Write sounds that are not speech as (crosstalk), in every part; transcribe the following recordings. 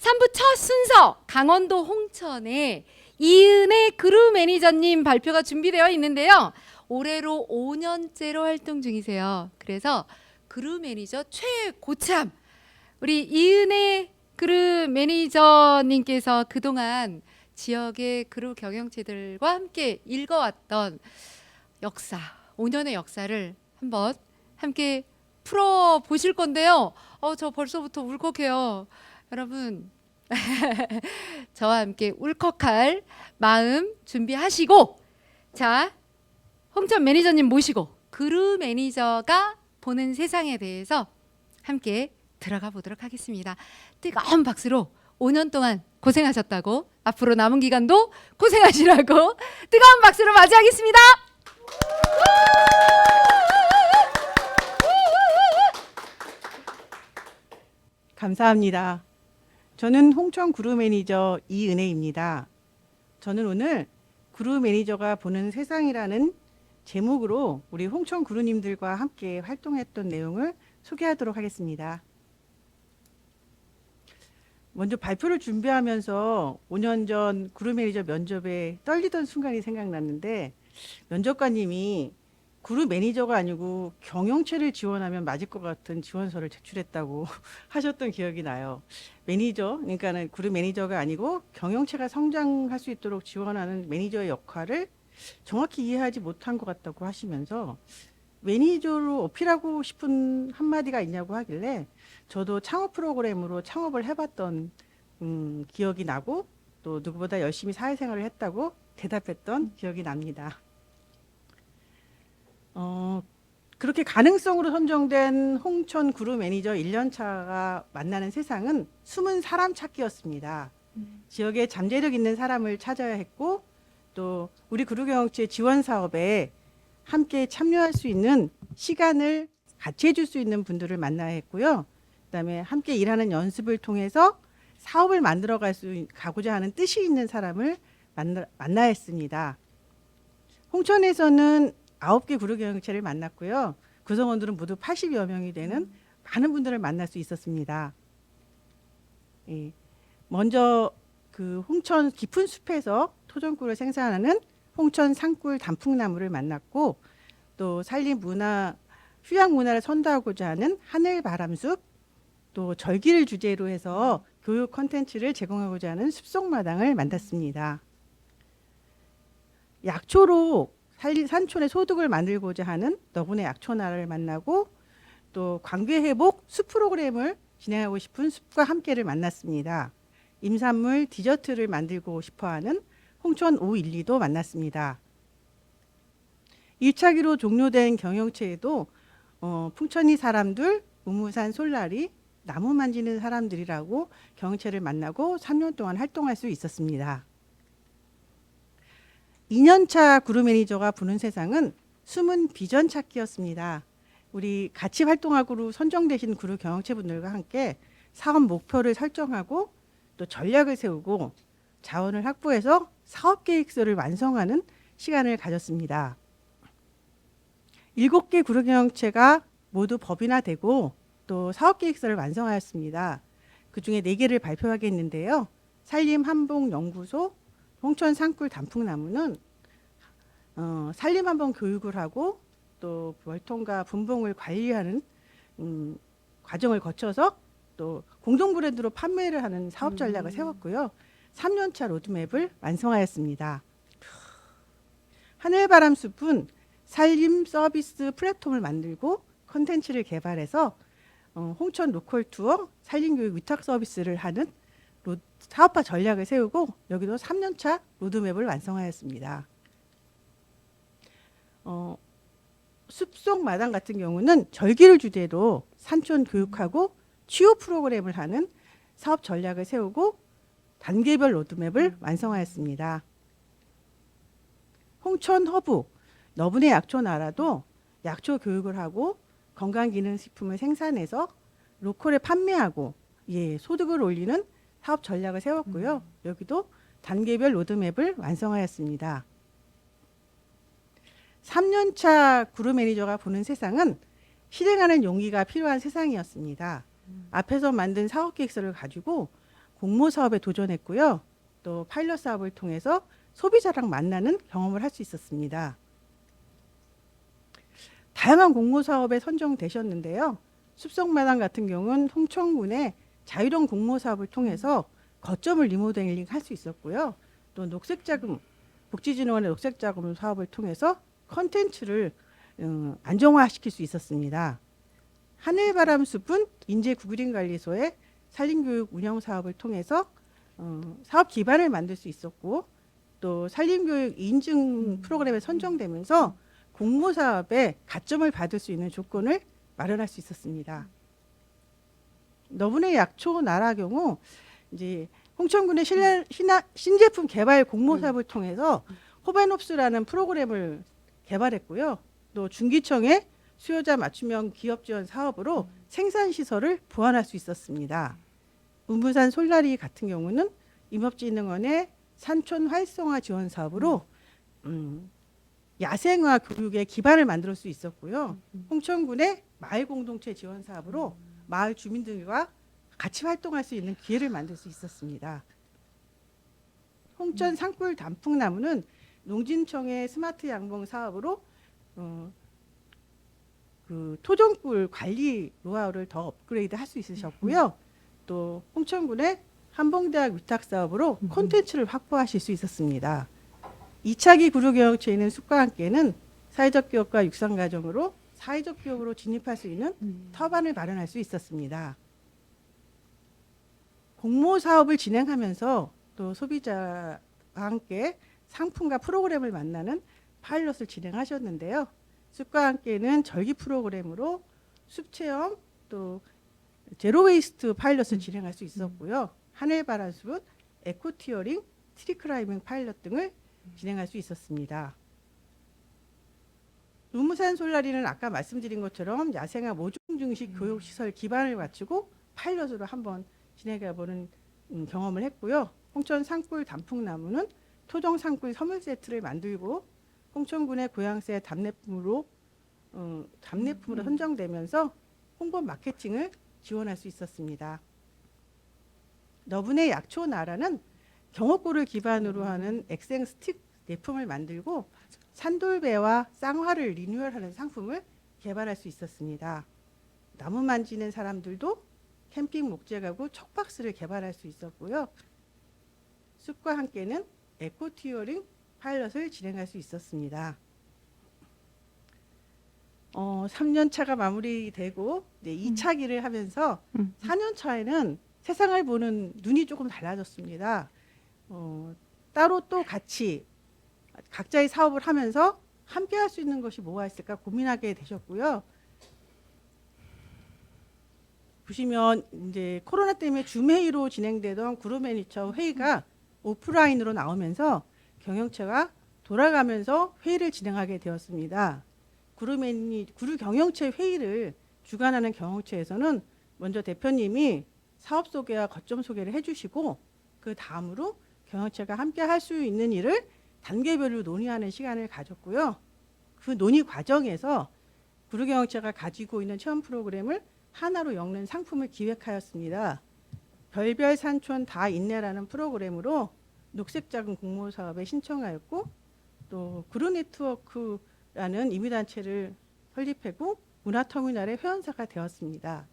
3부 첫 순서 강원도 홍천에 이은혜 그룹 매니저님 발표가 준비되어 있는데요. 올해로 5년째로 활동 중이세요. 그래서 그룹 매니저 최고참 우리 이은혜 그룹 매니저님께서 그동안 지역의 그룹 경영체들과 함께 읽어왔던 역사, 5년의 역사를 한번 함께 풀어 보실 건데요. 어, 저 벌써부터 울컥해요. 여러분, (laughs) 저와 함께 울컥할 마음 준비하시고, 자, 홍천 매니저님 모시고 그룹 매니저가 보는 세상에 대해서 함께 들어가 보도록 하겠습니다. 뜨거운 박수로 5년 동안 고생하셨다고 앞으로 남은 기간도 고생하시라고 (laughs) 뜨거운 박수로 맞이하겠습니다. 감사합니다. 저는 홍천 그룹 매니저 이은혜입니다. 저는 오늘 그룹 매니저가 보는 세상이라는 제목으로 우리 홍천 그룹님들과 함께 활동했던 내용을 소개하도록 하겠습니다. 먼저 발표를 준비하면서 5년 전 그룹 매니저 면접에 떨리던 순간이 생각났는데 면접관님이 그룹 매니저가 아니고 경영체를 지원하면 맞을 것 같은 지원서를 제출했다고 (laughs) 하셨던 기억이 나요. 매니저, 그러니까는 그룹 매니저가 아니고 경영체가 성장할 수 있도록 지원하는 매니저의 역할을 정확히 이해하지 못한 것 같다고 하시면서 매니저로 어필하고 싶은 한마디가 있냐고 하길래 저도 창업 프로그램으로 창업을 해봤던 음, 기억이 나고 또 누구보다 열심히 사회생활을 했다고 대답했던 기억이 납니다. 어, 그렇게 가능성으로 선정된 홍천 그룹 매니저 1년차가 만나는 세상은 숨은 사람 찾기였습니다. 지역에 잠재력 있는 사람을 찾아야 했고 또 우리 그룹 경영체 지원 사업에 함께 참여할 수 있는 시간을 같이 해줄 수 있는 분들을 만나야 했고요. 그다음에 함께 일하는 연습을 통해서 사업을 만들어 갈수 가고자 하는 뜻이 있는 사람을 만나, 만나야 했습니다. 홍천에서는 아홉 개 그룹 경영체를 만났고요. 구성원들은 모두 80여 명이 되는 많은 분들을 만날 수 있었습니다. 예. 먼저 그 홍천 깊은 숲에서 토종꿀을 생산하는 홍천 산꿀 단풍나무를 만났고 또 산림 문화 휴양 문화를 선도하고자 하는 하늘바람숲 또 절기를 주제로 해서 교육 컨텐츠를 제공하고자 하는 숲속마당을 만났습니다. 약초로 살리- 산촌의 소득을 만들고자 하는 너구네 약초나라를 만나고 또 관계 회복 숲 프로그램을 진행하고 싶은 숲과 함께를 만났습니다. 임산물 디저트를 만들고 싶어하는 홍천 512도 만났습니다. 1차기로 종료된 경영체에도 어, 풍천이 사람들, 우무산 솔라리, 나무 만지는 사람들이라고 경영체를 만나고 3년 동안 활동할 수 있었습니다. 2년차 그룹 매니저가 보는 세상은 숨은 비전 찾기였습니다. 우리 같이 활동하고 선정되신 그룹 경영체 분들과 함께 사업 목표를 설정하고 또 전략을 세우고 자원을 확보해서 사업 계획서를 완성하는 시간을 가졌습니다. 일곱 개 그룹 경영체가 모두 법인화되고 또 사업 계획서를 완성하였습니다. 그 중에 네 개를 발표하겠는데요. 산림 한복 연구소, 홍천 산꿀 단풍나무는 어, 산림 한번 교육을 하고 또 월통과 분봉을 관리하는 음, 과정을 거쳐서 또 공동 브랜드로 판매를 하는 사업 전략을 음. 세웠고요. 3년차 로드맵을 완성하였습니다. 하늘바람 숲은 산림 서비스 플랫폼을 만들고 컨텐츠를 개발해서 어, 홍천 로컬 투어 산림 교육 위탁 서비스를 하는 로, 사업화 전략을 세우고 여기도 3년차 로드맵을 완성하였습니다. 어, 숲속 마당 같은 경우는 절기를 주제로 산촌 교육하고 치유 프로그램을 하는 사업 전략을 세우고 단계별 로드맵을 완성하였습니다. 홍천 허브 너분의 약초 나라도 약초 교육을 하고 건강기능식품을 생산해서 로컬에 판매하고 예, 소득을 올리는 사업 전략을 세웠고요. 여기도 단계별 로드맵을 완성하였습니다. 3년차 그룹 매니저가 보는 세상은 실행하는 용기가 필요한 세상이었습니다. 앞에서 만든 사업 계획서를 가지고 공모 사업에 도전했고요. 또 파일럿 사업을 통해서 소비자랑 만나는 경험을 할 수 있었습니다. 다양한 공모 사업에 선정되셨는데요. 숲속마당 같은 경우는 홍천군의 자유로운 공모 사업을 통해서 거점을 리모델링 할 수 있었고요. 또 녹색 자금 복지진흥원의 녹색 자금 사업을 통해서 컨텐츠를 음, 안정화시킬 수 있었습니다. 하늘바람 숲은 인제 구그린 관리소의 산림교육 운영 사업을 통해서 어, 사업 기반을 만들 수 있었고 또 산림교육 인증 프로그램에 선정되면서 공모 사업에 가점을 받을 수 있는 조건을 마련할 수 있었습니다. 너분의 약초 나라 경우 이제 홍천군의 신라, 신화- 신제품 개발 공모 사업을 통해서 호벤옵스라는 프로그램을 개발했고요. 또 중기청의 수요자 맞춤형 기업 지원 사업으로 생산 시설을 보완할 수 있었습니다. 우무산 솔라리 같은 경우는 임업진흥원의 산촌 활성화 지원 사업으로 음, 야생화 교육의 기반을 만들 수 있었고요. 홍천군의 마을 공동체 지원 사업으로 마을 주민들과 같이 활동할 수 있는 기회를 만들 수 있었습니다. 홍천 산골 단풍나무는 농진청의 스마트 양봉 사업으로 어, 그 토종꿀 관리 노하우를 더 업그레이드 할 수 있으셨고요. 또 홍천군의 한봉대학 위탁 사업으로 콘텐츠를 확보하실 수 있었습니다. 이차기 구류경영체인 숲과 함께는 사회적 기업과 육상 과정으로 사회적 기업으로 진입할 수 있는 터반을 마련할 수 있었습니다. 공모 사업을 진행하면서 또 소비자와 함께 상품과 프로그램을 만나는 파일럿을 진행하셨는데요. 숲과 함께는 절기 프로그램으로 숲 체험 또 제로 웨이스트 파일럿을 진행할 수 있었고요. 하늘바람 숲은 에코 티어링, 트리 클라이밍 파일럿 등을 진행할 수 있었습니다. 우무산 솔라리는 아까 말씀드린 것처럼 야생화 모종 중식 교육 시설 기반을 갖추고 파일럿으로 한번 진행해 보는 음, 경험을 했고요. 홍천 산골 단풍나무는 토종 산골 선물 세트를 만들고 홍천군의 고향새 답례품으로 어, 답례품으로 선정되면서 홍보 마케팅을 지원할 수 있었습니다. 너분의 약초 나라는 경옥고를 기반으로 하는 엑생 스틱 제품을 만들고 산돌배와 쌍화를 리뉴얼하는 상품을 개발할 수 있었습니다. 나무 만지는 사람들도 캠핑 목재 가구 척박스를 개발할 수 있었고요. 숲과 함께는 에코티어링 파일럿을 진행할 수 있었습니다. 어, 3년 차가 마무리되고 이제 2차기를 하면서 4년 차에는 세상을 보는 눈이 조금 달라졌습니다. 어, 따로 또 같이 각자의 사업을 하면서 함께 할 수 있는 것이 뭐가 있을까 고민하게 되셨고요. 보시면 이제 코로나 때문에 줌 회의로 진행되던 그룹 매니저 회의가 오프라인으로 나오면서 경영체가 돌아가면서 회의를 진행하게 되었습니다. 그룹 매니 그룹 경영체 회의를 주관하는 경영체에서는 먼저 대표님이 사업 소개와 거점 소개를 해주시고 그 다음으로 경영체가 함께 할 수 있는 일을 단계별로 논의하는 시간을 가졌고요. 그 논의 과정에서 구루경영체가 가지고 있는 체험 프로그램을 하나로 엮는 상품을 기획하였습니다. 별별 산촌 다 있네라는 프로그램으로 녹색자금 공모 사업에 신청하였고 또 그루네트워크라는 임의단체를 설립하고 문화터미널의 회원사가 되었습니다.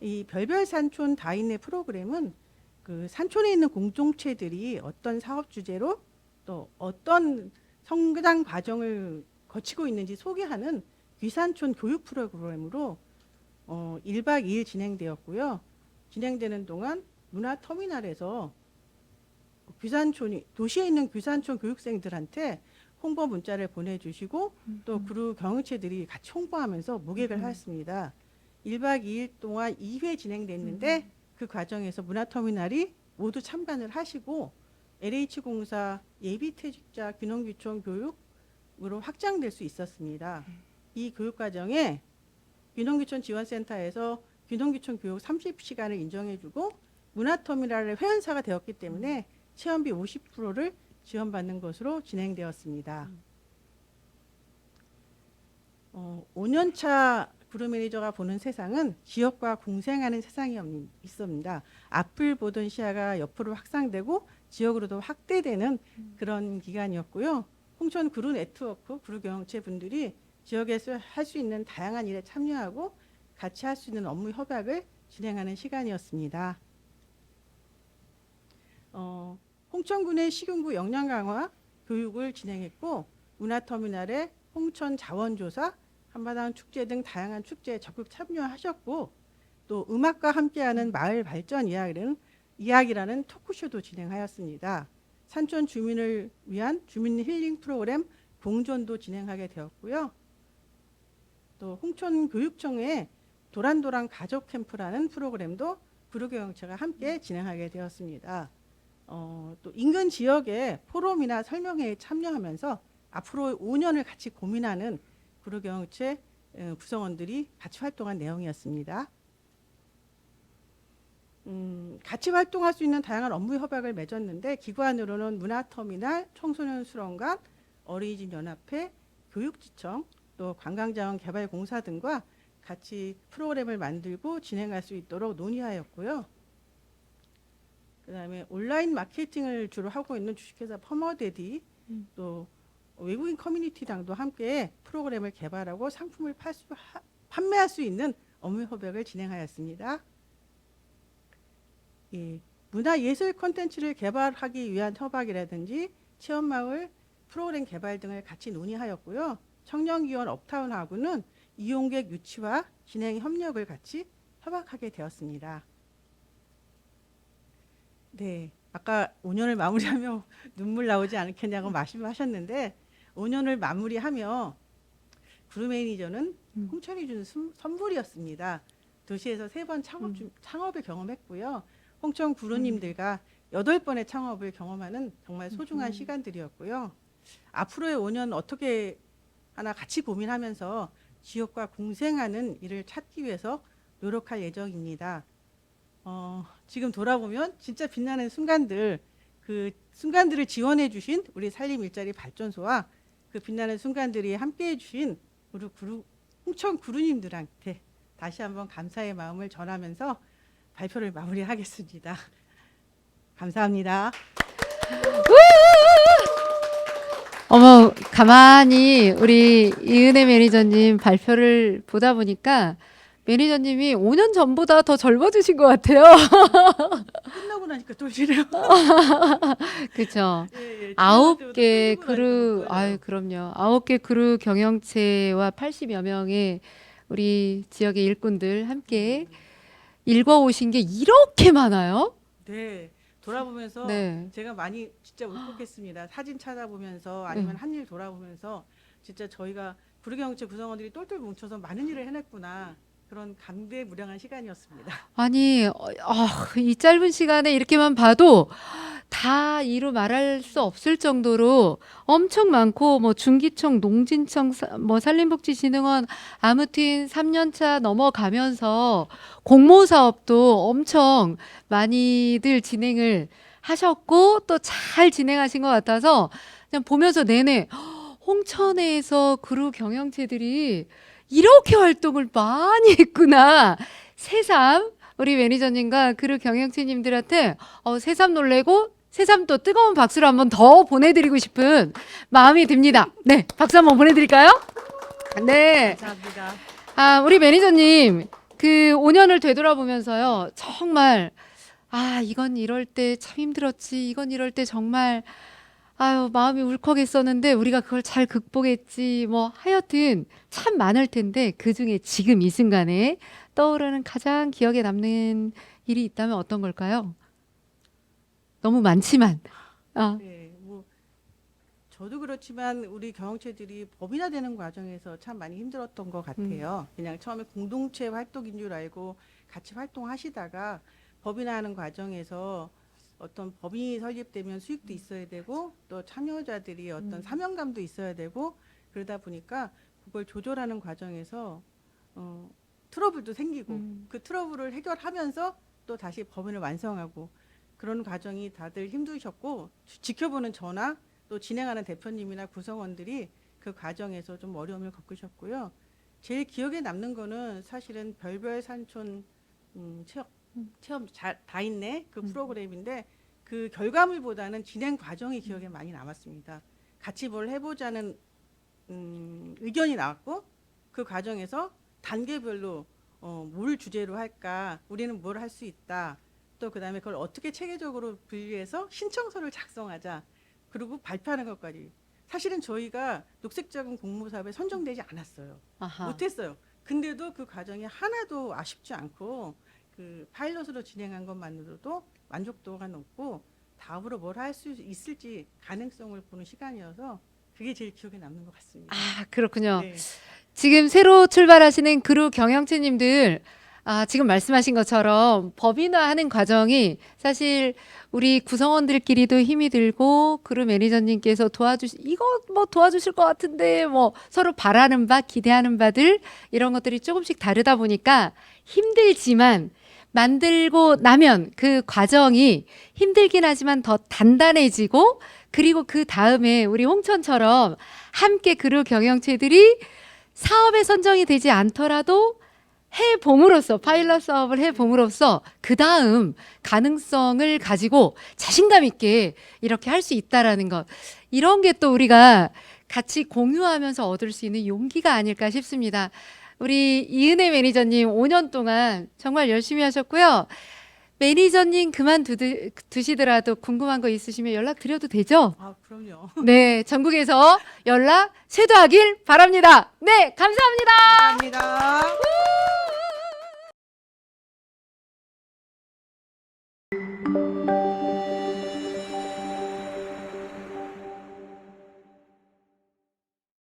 이 별별 산촌 다 있네 프로그램은 그 산촌에 있는 공동체들이 어떤 사업 주제로 또 어떤 성장 과정을 거치고 있는지 소개하는 귀산촌 교육 프로그램으로 어, 1박 2일 진행되었고요. 진행되는 동안 문화터미널에서 귀산촌이 도시에 있는 귀산촌 교육생들한테 홍보 문자를 보내주시고 또 그루 경영체들이 같이 홍보하면서 모객을 하였습니다. 1박 2일 동안 2회 진행됐는데 그 과정에서 문화터미널이 모두 참관을 하시고 LH공사 예비퇴직자 귀농귀촌 교육으로 확장될 수 있었습니다. 이 교육 과정에 귀농귀촌 지원센터에서 귀농귀촌 교육 30시간을 인정해주고 문화터미널의 회원사가 되었기 때문에 체험비 50%를 지원받는 것으로 진행되었습니다. 어, 5년차 매니저가 보는 세상은 지역과 공생하는 세상이 없- 있습니다. 앞을 보던 시야가 옆으로 확산되고 지역으로도 확대되는 그런 기간이었고요. 홍천 그룹 네트워크 그룹 경영체 분들이 지역에서 할 수 있는 다양한 일에 참여하고 같이 할 수 있는 업무 협약을 진행하는 시간이었습니다. 어, 홍천군의 식용구 역량 강화 교육을 진행했고 문화터미널의 홍천 자원조사, 한바당 축제 등 다양한 축제에 적극 참여하셨고 또 음악과 함께하는 마을 발전 이야기는 이야기라는 토크쇼도 진행하였습니다. 산촌 주민을 위한 주민 힐링 프로그램 공존도 진행하게 되었고요. 또 홍천 교육청의 도란도란 가족 캠프라는 프로그램도 구로교영체가 함께 진행하게 되었습니다. 어, 또 인근 지역의 포럼이나 설명회에 참여하면서 앞으로 5년을 같이 고민하는 구로경영체 어, 구성원들이 같이 활동한 내용이었습니다. 음, 같이 활동할 수 있는 다양한 업무 협약을 맺었는데 기관으로는 문화터미널, 청소년 수련관, 어린이집 연합회, 교육지청, 또 관광자원개발공사 등과 같이 프로그램을 만들고 진행할 수 있도록 논의하였고요. 그다음에 온라인 마케팅을 주로 하고 있는 주식회사 퍼머데디 음. 또 외국인 커뮤니티당도 함께 프로그램을 개발하고 상품을 팔 수, 하- 판매할 수 있는 업무 협약을 진행하였습니다. 예, 문화예술 콘텐츠를 개발하기 위한 협약이라든지 체험마을 프로그램 개발 등을 같이 논의하였고요. 청년기원 업타운하고는 이용객 유치와 진행 협력을 같이 협약하게 되었습니다. 네, 아까 5년을 마무리하며 (laughs) 눈물 나오지 않겠냐고 말씀하셨는데 5년을 마무리하며 그룹 매니저는 음. 홍천이 준 선- 선물이었습니다. 도시에서 세 번 창업 음. 중- 창업을 경험했고요. 홍천 구루님들과 여덟 번의 창업을 경험하는 정말 소중한 음. 시간들이었고요. 앞으로의 5년 어떻게 하나 같이 고민하면서 지역과 공생하는 일을 찾기 위해서 노력할 예정입니다. 어, 지금 돌아보면 진짜 빛나는 순간들, 그 순간들을 지원해 주신 우리 산림 일자리 발전소와 그 빛나는 순간들이 함께 해 주신 우리 구루, 홍천 구루님들한테 다시 한번 감사의 마음을 전하면서 발표를 마무리하겠습니다. 감사합니다. 어머 가만히 우리 이은혜 매니저님 발표를 보다 보니까 매니저님이 5년 전보다 더 젊어지신 것 같아요. (laughs) 끝나고 나니까 또 이래요. (laughs) 그렇죠. 예, 예. 아홉 개 끝나고 그룹. 아유 그럼요. 아홉 개 그룹 경영체와 80여 명의 우리 지역의 일꾼들 함께 읽어 오신 게 이렇게 많아요. 네. 돌아보면서 네. 제가 많이 진짜 울컥했습니다. 사진 찾아보면서 아니면 네. 한일 돌아보면서 진짜 저희가 구르경영체 구성원들이 똘똘 뭉쳐서 많은 일을 해냈구나 그런 감개무량한 시간이었습니다. 아니, 어, 아, 이 짧은 시간에 이렇게만 봐도 다 이루 말할 수 없을 정도로 엄청 많고 뭐 중기청, 농진청, 사- 뭐 산림복지진흥원 아무튼 3년차 넘어가면서 공모 사업도 엄청 많이들 진행을 하셨고 또 잘 진행하신 것 같아서 그냥 보면서 내내 홍천에서 그룹 경영체들이 이렇게 활동을 많이 했구나. 새삼 우리 매니저님과 그룹 경영체님들한테 어, 새삼 놀래고 새삼 또 뜨거운 박수를 한번 더 보내드리고 싶은 마음이 듭니다. 네, 박수 한번 보내드릴까요? 네. 감사합니다. 아, 우리 매니저님, 그 5년을 되돌아보면서요, 정말, 아, 이건 이럴 때 참 힘들었지, 이건 이럴 때 정말, 아유, 마음이 울컥했었는데, 우리가 그걸 잘 극복했지, 뭐, 하여튼, 참 많을 텐데, 그 중에 지금 이 순간에 떠오르는 가장 기억에 남는 일이 있다면 어떤 걸까요? 너무 많지만, 아, 네, 뭐 저도 그렇지만 우리 경영체들이 법인화되는 과정에서 참 많이 힘들었던 것 같아요. 그냥 처음에 공동체 활동인 줄 알고 같이 활동하시다가 법인화하는 과정에서 어떤 법인이 설립되면 수익도 있어야 되고 또 참여자들이 어떤 음. 사명감도 있어야 되고 그러다 보니까 그걸 조절하는 과정에서 어, 트러블도 생기고 음. 그 트러블을 해결하면서 또 다시 법인을 완성하고 그런 과정이 다들 힘드셨고 지- 지켜보는 저나 또 진행하는 대표님이나 구성원들이 그 과정에서 좀 어려움을 겪으셨고요. 제일 기억에 남는 거는 사실은 별별 산촌 음, 체험 체험 자, 다 있네 그 음. 프로그램인데 그 결과물보다는 진행 과정이 기억에 많이 남았습니다. 같이 뭘 해보자는 음, 의견이 나왔고 그 과정에서 단계별로 어, 뭘 주제로 할까 우리는 뭘 할 수 있다 또 그다음에 그걸 어떻게 체계적으로 분리해서 신청서를 작성하자 그리고 발표하는 것까지 사실은 저희가 녹색자금 공모사업에 선정되지 않았어요. 아하. 못했어요. 근데도 그 과정이 하나도 아쉽지 않고 그 파일럿으로 진행한 것만으로도 만족도가 높고 다음으로 뭘 할 수 있을지 가능성을 보는 시간이어서 그게 제일 기억에 남는 것 같습니다. 아, 그렇군요. 네. 지금 새로 출발하시는 그룹 경영체님들 아, 지금 말씀하신 것처럼 법인화하는 과정이 사실 우리 구성원들끼리도 힘이 들고 그룹 매니저님께서 도와주시 이거 뭐 도와주실 것 같은데 뭐 서로 바라는 바 기대하는 바들 이런 것들이 조금씩 다르다 보니까 힘들지만 만들고 나면 그 과정이 힘들긴 하지만 더 단단해지고 그리고 그 다음에 우리 홍천처럼 함께 그룹 경영체들이 사업에 선정이 되지 않더라도 해봄으로써 파일럿 사업을 해봄으로써 그 다음 가능성을 가지고 자신감 있게 이렇게 할 수 있다라는 것 이런 게 또 우리가 같이 공유하면서 얻을 수 있는 용기가 아닐까 싶습니다. 우리 이은혜 매니저님 5년 동안 정말 열심히 하셨고요. 매니저님 그만 두시더라도 궁금한 거 있으시면 연락 드려도 되죠? 아 그럼요. (laughs) 네, 전국에서 연락 쇄도하길 바랍니다. 네, 감사합니다. 감사합니다.